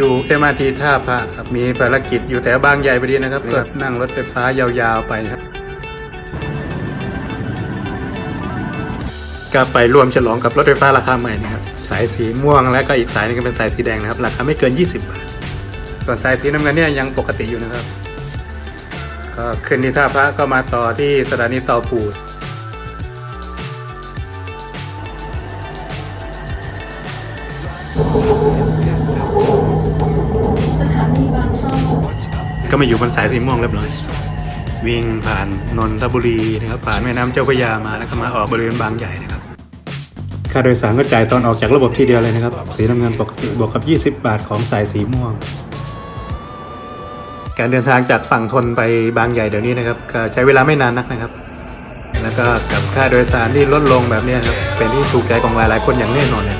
อยู่ MRT ท่าพระครับมีภารกิจอยู่แถวบางใหญ่พอดีนะครับก็นั่งรถไฟฟ้ายาวๆไปนะครับก็ไปร่วมฉลองกับรถไฟฟ้าราคาใหม่นะครับ สายสีม่วงและก็อีกสายหนึงก็เป็นสายสีแดงนะครับราคาไม่เกิน 20 บาท ส่วนสายสีน้ำเงินเนี่ยยังปกติอยู่นะครับ ก็ขึ้นที่ท่าพระก็มาต่อที่สถานีเตาปูดส ก็มาอยู่บนสายสีม่วงเรียบร้อย วิ่งผ่านนนทบุรีนะครับผ่านแม่น้ำเจ้าพระยามาแล้วก็มาออกบริเวณบางใหญ่นะครับ ค่าโดยสารก็จ่ายตอนออกจากระบบทีเดียวเลยนะครับ สีน้ำเงินปกติบวกกับ 20 บาทของสายสีม่วง การเดินทางจากฝั่งทนไปบางใหญ่เดี๋ยวนี้นะครับก็ใช้เวลาไม่นานนักนะครับ แล้วก็กับค่าโดยสารที่ลดลงแบบเนี้ยครับเป็นที่ถูกใจของหลายๆคนอย่างแน่นอนเลย